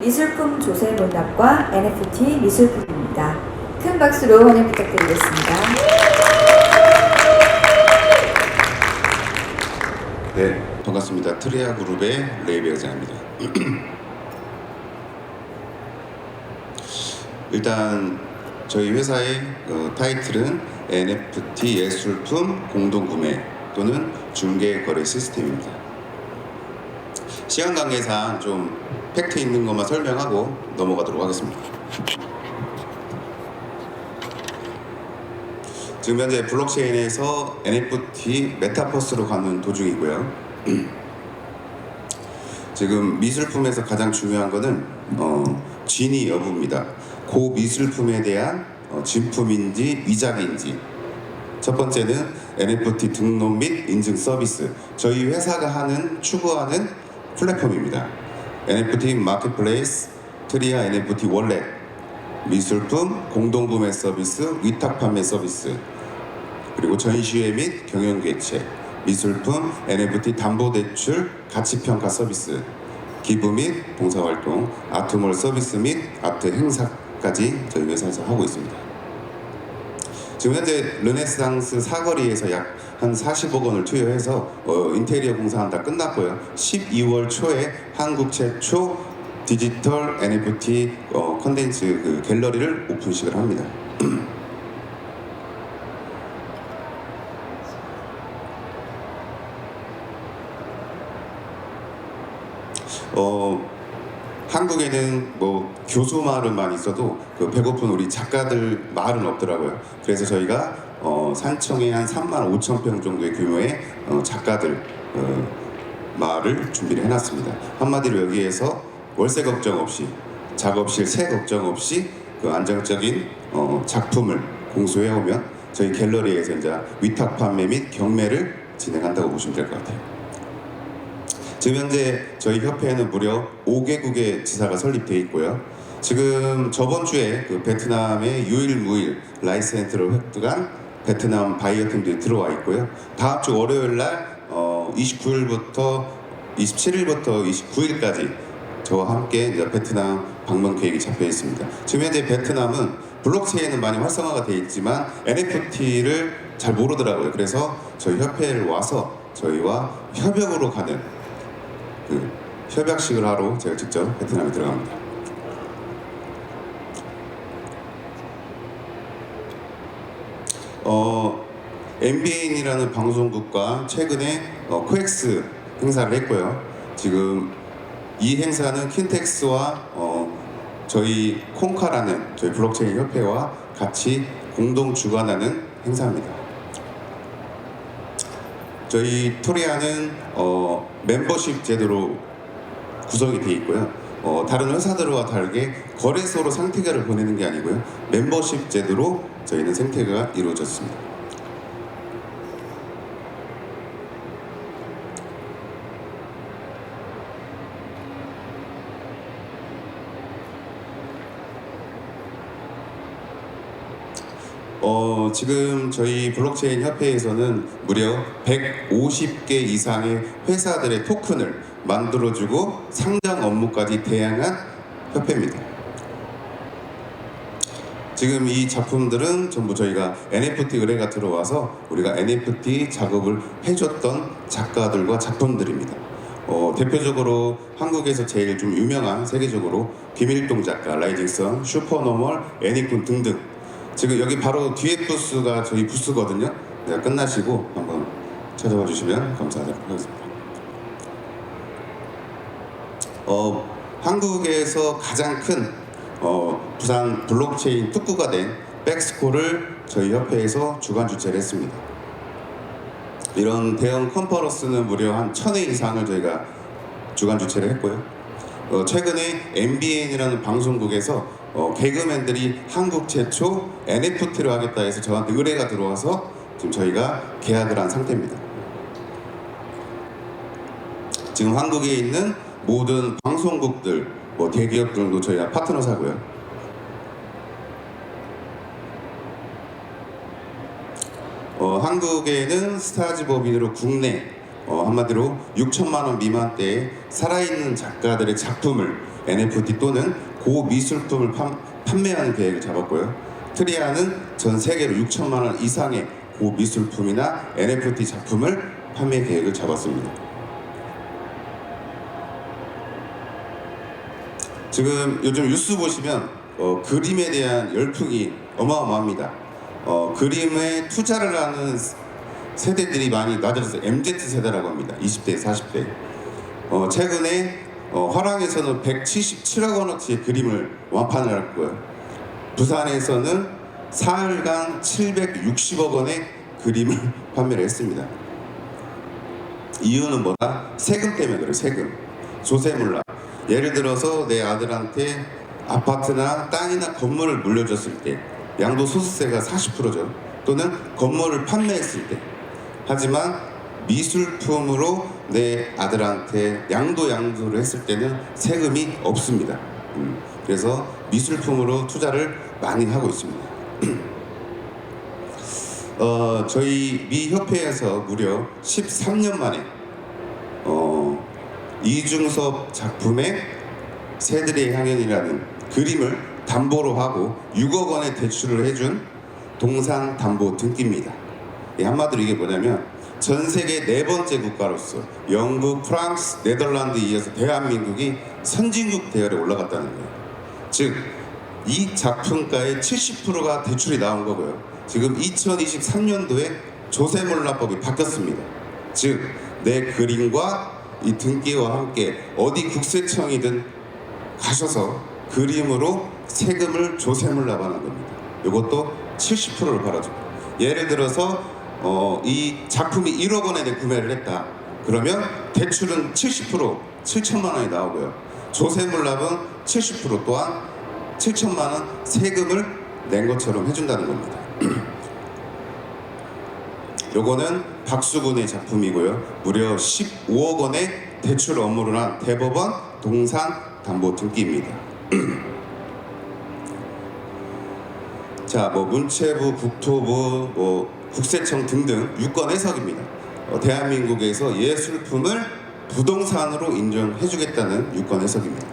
미술품 조세 문답과 NFT 미술품입니다. 큰 박수로 환영 부탁드리겠습니다. 네, 반갑습니다. 트리아 그룹의 레이베 회장입니다. 일단 저희 회사의 어, 타이틀은 NFT 예술품 공동구매 또는 중개 거래 시스템입니다. 시간 관계상 좀 팩트 있는 것만 설명하고 넘어가도록 하겠습니다. 지금 현재 블록체인에서 NFT 메타버스로 가는 도중이고요. 지금 미술품에서 가장 중요한 것은 어, 진위 여부입니다. 그 미술품에 대한 어, 진품인지 위작인지. 첫 번째는 NFT 등록 및 인증 서비스. 저희 회사가 하는 추구하는 플랫폼입니다. NFT 마켓플레이스, 트리아 NFT 월렛, 미술품 공동구매 서비스, 위탁 판매 서비스, 그리고 전시회 및 경영 개최, 미술품, NFT 담보 대출, 가치 평가 서비스, 기부 및 봉사 활동, 아트몰 서비스 및 아트 행사까지 저희 회사에서 하고 있습니다. 지금 현재 르네상스 사거리에서 약 한 40억 원을 투여해서 어, 인테리어 공사는 다 끝났고요. 12월 초에 한국 최초 디지털 NFT 어, 컨텐츠 그 갤러리를 오픈식을 합니다. 어, 한국에는 뭐 교수 마을은 있어도 그 배고픈 우리 작가들 마을은 없더라고요. 그래서 저희가 어, 산청에 한 3만 5천 평 정도의 규모의 어, 작가들 어, 마을을 준비를 해놨습니다. 한마디로 여기에서 월세 걱정 없이 작업실 세 걱정 없이 그 안정적인 어, 작품을 공수해 오면 저희 갤러리에서 이제 위탁 판매 및 경매를 진행한다고 보시면 될 것 같아요. 지금 현재 저희 협회에는 무려 5개국의 지사가 설립되어 있고요. 지금 저번 주에 그 베트남의 유일무일 라이센스를 획득한 베트남 바이어 팀들이 들어와 있고요. 다음 주 월요일 날 어, 29일부터 27일부터 29일까지 저와 함께 베트남 방문 계획이 잡혀 있습니다. 지금 현재 베트남은 블록체인은 많이 활성화가 되어 있지만 NFT를 잘 모르더라고요. 그래서 저희 협회를 와서 저희와 협력으로 가는 그 협약식을 하러 제가 직접 베트남에 들어갑니다. 어, MBN이라는 방송국과 최근에 어, 코엑스 행사를 했고요. 지금 이 행사는 킨텍스와 어, 저희 콩카라는 저희 블록체인 협회와 같이 공동 주관하는 행사입니다. 저희 토리아는 어, 멤버십 제도로 구성이 되어 있고요. 어, 다른 회사들과 다르게 거래소로 상태가를 보내는 게 아니고요. 멤버십 제도로 저희는 생태가 이루어졌습니다. 어, 지금 저희 블록체인 협회에서는 무려 150개 이상의 회사들의 토큰을 만들어주고 상장 업무까지 대항한 협회입니다. 지금 이 작품들은 전부 저희가 NFT 의뢰가 들어와서 우리가 NFT 작업을 해줬던 작가들과 작품들입니다. 어, 대표적으로 한국에서 제일 좀 유명한 세계적으로 김일동 작가, 라이징선, 슈퍼노멀, 애니꾼 등등 지금 여기 바로 뒤에 부스가 저희 부스거든요. 네, 끝나시고 한번 찾아와 주시면 감사하도록 하겠습니다. 어, 한국에서 가장 큰 어, 부산 블록체인 특구가 된 백스코를 저희 협회에서 주관 주최를 했습니다. 이런 대형 컨퍼런스는 무려 한 천회 이상을 저희가 주관 주최를 했고요. 어, 최근에 MBN이라는 방송국에서 어, 개그맨들이 한국 최초 NFT를 하겠다 해서 저한테 의뢰가 들어와서 지금 저희가 계약을 한 상태입니다. 지금 한국에 있는 모든 방송국들, 뭐 대기업들도 저희가 파트너 사고요. 어, 한국에는 스타즈 법인으로 국내 어, 한마디로 6천만 원 미만대의 살아있는 작가들의 작품을 NFT 또는 고미술품을 판, 판매하는 계획을 잡았고요. 트리아는 전 세계로 6천만 원 이상의 고미술품이나 NFT 작품을 판매 계획을 잡았습니다. 지금 요즘 뉴스 보시면 어, 그림에 대한 열풍이 어마어마합니다. 어, 그림에 투자를 하는 세대들이 많이 낮아져서 MZ 세대라고 합니다. 20대, 40대. 어, 최근에 어, 화랑에서는 177억 원어치의 그림을 완판을 했고요. 부산에서는 사흘간 760억 원의 그림을 판매를 했습니다. 이유는 뭐다? 세금 때문에 그래요. 세금. 조세물라. 예를 들어서 내 아들한테 아파트나 땅이나 건물을 물려줬을 때 양도소득세가 40%죠. 또는 건물을 판매했을 때. 하지만 미술품으로 내 아들한테 양도 양도를 했을 때는 세금이 없습니다. 음, 그래서 미술품으로 투자를 많이 하고 있습니다. 어, 저희 미 협회에서 무려 13년 만에 어, 이중섭 작품의 새들의 향연이라는 그림을 담보로 하고 6억 원의 대출을 해준 동상 담보 등기입니다. 이 한마디로 이게 뭐냐면 전 세계 네 번째 국가로서 영국, 프랑스, 네덜란드에 이어서 대한민국이 선진국 대열에 올라갔다는 거예요. 즉, 이 작품가의 70%가 대출이 나온 거고요. 지금 2023년도에 조세몰라법이 바뀌었습니다. 즉, 내 그림과 이 등기와 함께 어디 국세청이든 가셔서 그림으로 세금을 조세몰라하는 겁니다. 이것도 70%를 받아줍니다. 예를 들어서 어, 이 작품이 1억 원에 내 구매를 했다. 그러면 대출은 70% 7천만 원이 나오고요. 조세물납은 70% 또한 7천만 원 세금을 낸 것처럼 해준다는 겁니다. 요거는 박수근의 작품이고요. 무려 15억 원의 대출 업무를 한 대법원 동산 담보 등기입니다. 자, 뭐 문체부, 국토부, 뭐 국세청 등등 유권 해석입니다. 어, 대한민국에서 예술품을 부동산으로 인정해주겠다는 유권 해석입니다.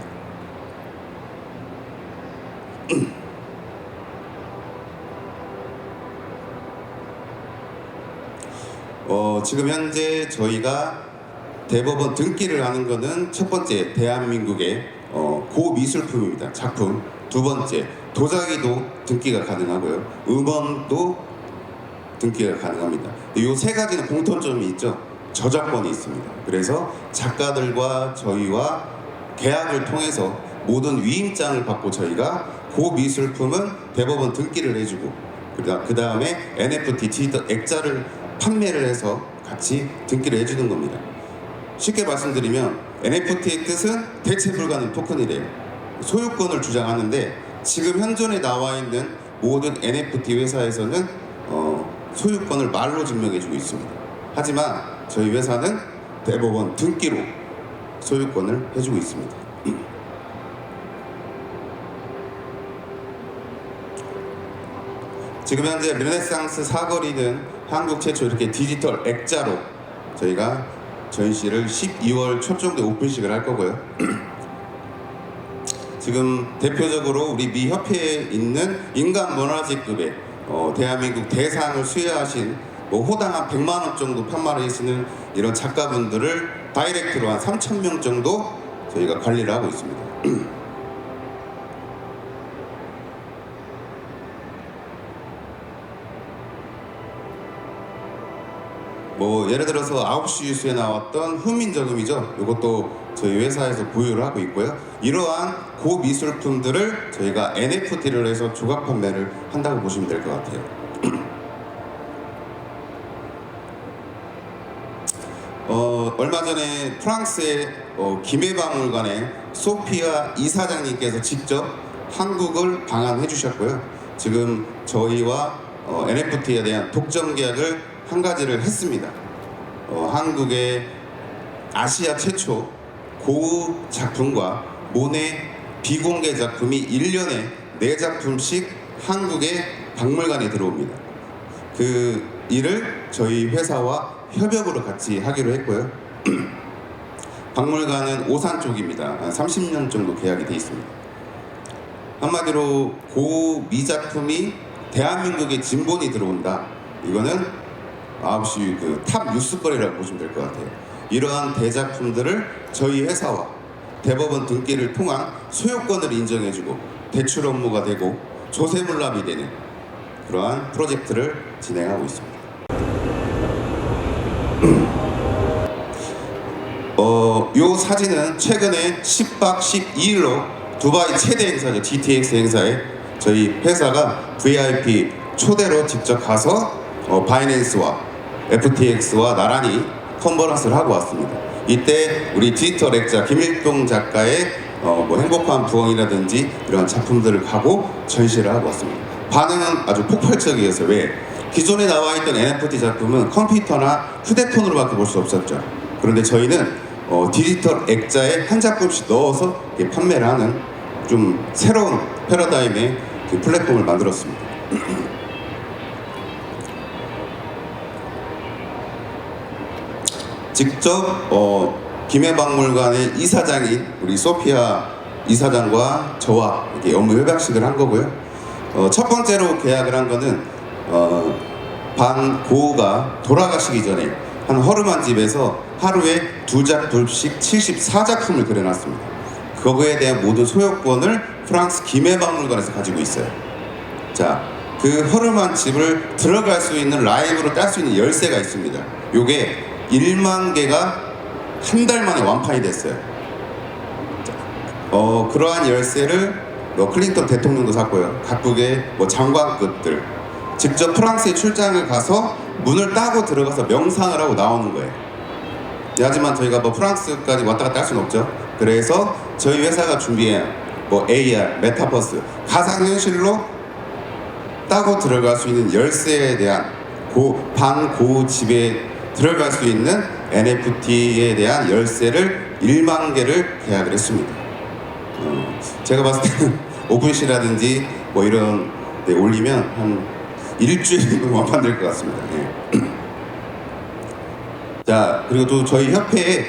어, 지금 현재 저희가 대법원 등기를 하는 것은 첫 번째 대한민국의 어, 고미술품입니다. 작품. 두 번째 도자기도 등기가 가능하고요. 음원도 등기가 가능합니다. 이 세 가지는 공통점이 있죠. 저작권이 있습니다. 그래서 작가들과 저희와 계약을 통해서 모든 위임장을 받고 저희가 고미술품은 대법원 등기를 해주고 그 다음에 NFT 디지털 액자를 판매를 해서 같이 등기를 해주는 겁니다. 쉽게 말씀드리면 NFT의 뜻은 대체 불가능 토큰이래요. 소유권을 주장하는데 지금 현존에 나와 있는 모든 NFT 회사에서는 어, 소유권을 말로 증명해주고 있습니다. 하지만 저희 회사는 대법원 등기로 소유권을 해주고 있습니다. 지금 현재 르네상스 사거리는 한국 최초 이렇게 디지털 액자로 저희가 전시를 12월 초 정도에 오픈식을 할 거고요. 지금 대표적으로 우리 미 협회에 있는 인간 문화재급의 어, 대한민국 대상을 수여하신 뭐 호당 한 100만 원 정도 판매를 하시는 이런 작가분들을 다이렉트로 한 3천 명 정도 저희가 관리를 하고 있습니다. 뭐 예를 들어서 9시 뉴스에 나왔던 훈민저금이죠. 이것도 저희 회사에서 보유를 하고 있고요. 이러한 고미술품들을 저희가 NFT를 해서 조각 판매를 한다고 보시면 될 것 같아요. 어, 얼마 전에 프랑스의 어, 김해박물관의 소피아 이사장님께서 직접 한국을 방한해 주셨고요. 지금 저희와 어, NFT에 대한 독점 계약을 한 가지를 했습니다. 어, 한국의 아시아 최초 고우 작품과 모네 비공개 작품이 1년에 4작품씩 한국의 박물관에 들어옵니다. 그 일을 저희 회사와 협업으로 같이 하기로 했고요. 박물관은 오산 쪽입니다. 한 30년 정도 계약이 돼 있습니다. 한마디로 고미 작품이 대한민국의 진본이 들어온다. 이거는 아홉시 그 탑 뉴스거리라고 보시면 될 것 같아요. 이러한 대작품들을 저희 회사와 대법원 등기를 통한 소유권을 인정해주고 대출 업무가 되고 조세물납이 되는 그러한 프로젝트를 진행하고 있습니다. 어, 요 사진은 최근에 10박 12일로 두바이 최대 행사죠. GTX 행사에 저희 회사가 VIP 초대로 직접 가서 어, 바이낸스와 FTX와 나란히 컨퍼런스를 하고 왔습니다. 이때 우리 디지털 액자 김일동 작가의 어, 뭐 행복한 부엉이라든지 이런 작품들을 가고 전시를 하고 왔습니다. 반응은 아주 폭발적이었어요. 왜? 기존에 나와 있던 NFT 작품은 컴퓨터나 휴대폰으로밖에 볼 수 없었죠. 그런데 저희는 어, 디지털 액자에 한 작품씩 넣어서 판매를 하는 좀 새로운 패러다임의 그 플랫폼을 만들었습니다. 직접 어, 김해박물관의 이사장인 우리 소피아 이사장과 저와 이렇게 업무 협약식을 한 거고요. 어, 첫 번째로 계약을 한 거는 어, 반 고우가 돌아가시기 전에 한 허름한 집에서 하루에 두 작품씩 74작품을 그려놨습니다. 그거에 대한 모든 소유권을 프랑스 김해박물관에서 가지고 있어요. 자, 그 허름한 집을 들어갈 수 있는 라이브로 딸 수 있는 열쇠가 있습니다. 요게 1만 개가 한 달 만에 완판이 됐어요. 자, 어, 그러한 열쇠를 뭐 클린턴 대통령도 샀고요. 각국의 뭐 장관급들 직접 프랑스에 출장을 가서 문을 따고 들어가서 명상을 하고 나오는 거예요. 네, 하지만 저희가 뭐 프랑스까지 왔다 갔다 할 수는 없죠. 그래서 저희 회사가 준비한 뭐 AR, 메타버스, 가상현실로 따고 들어갈 수 있는 열쇠에 대한 고, 반고 집에 들어갈 수 있는 NFT에 대한 열쇠를 1만 개를 계약을 했습니다. 어, 제가 봤을 때는 오픈시라든지 뭐 이런 데 올리면 한 일주일이면 완판될 것 같습니다. 예. 자 그리고 또 저희 협회에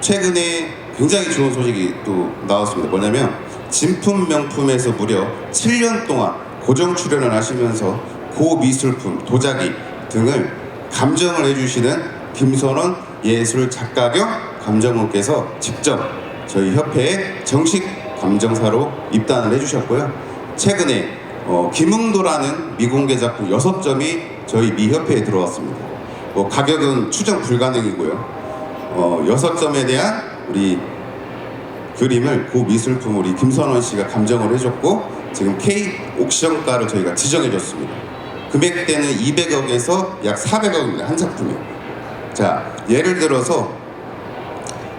최근에 굉장히 좋은 소식이 또 나왔습니다. 뭐냐면 진품 명품에서 무려 7년 동안 고정 출연을 하시면서 고미술품, 도자기 등을 감정을 해주시는 김선원 예술 작가 겸 감정원께서 직접 저희 협회에 정식 감정사로 입단을 해주셨고요. 최근에 어, 김흥도라는 미공개 작품 6점이 저희 미 협회에 들어왔습니다. 뭐 가격은 추정 불가능이고요. 어, 6점에 대한 우리 그림을 고 미술품 우리 김선원 씨가 감정을 해줬고 지금 K 옥션가를 저희가 지정해줬습니다. 금액대는 200억에서 약 400억입니다. 한 작품이. 자, 예를 들어서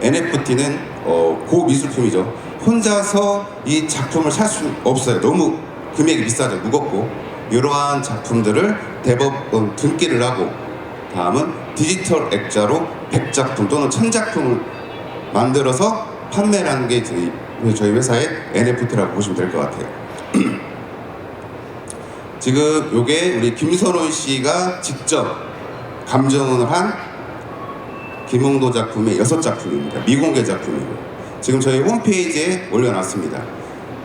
NFT는 어, 고 미술품이죠. 혼자서 이 작품을 살 수 없어요. 너무 금액이 비싸죠. 무겁고. 이러한 작품들을 대법원 등기를 하고 다음은 디지털 액자로 100작품 또는 1000작품을 만들어서 판매를 하는 게 저희, 저희 회사의 NFT라고 보시면 될 것 같아요. 지금 요게 우리 김선원 씨가 직접 감정을 한 김홍도 작품의 여섯 작품입니다. 미공개 작품이고 지금 저희 홈페이지에 올려놨습니다.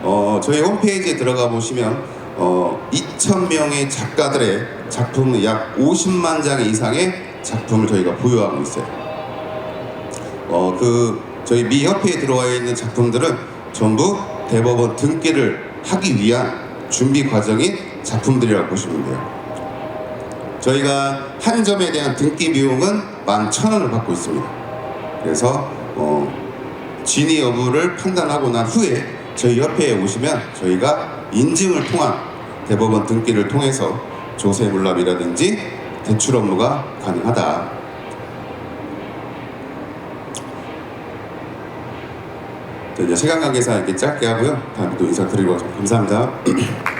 어, 저희 홈페이지에 들어가 보시면 어, 2,000명의 작가들의 작품 약 50만 장 이상의 작품을 저희가 보유하고 있어요. 어, 그 저희 미 협회에 들어와 있는 작품들은 전부 대법원 등기를 하기 위한 준비 과정인 작품들이라고 보시면 돼요. 저희가 한 점에 대한 등기 비용은 11,000원을 받고 있습니다. 그래서 어, 진위 여부를 판단하고 난 후에 저희 협회에 오시면 저희가 인증을 통한 대법원 등기를 통해서 조세 물납이라든지 대출 업무가 가능하다. 자, 이제 세관 관계사 이렇게 짧게 하고요. 다음에 또 인사드리고 감사합니다.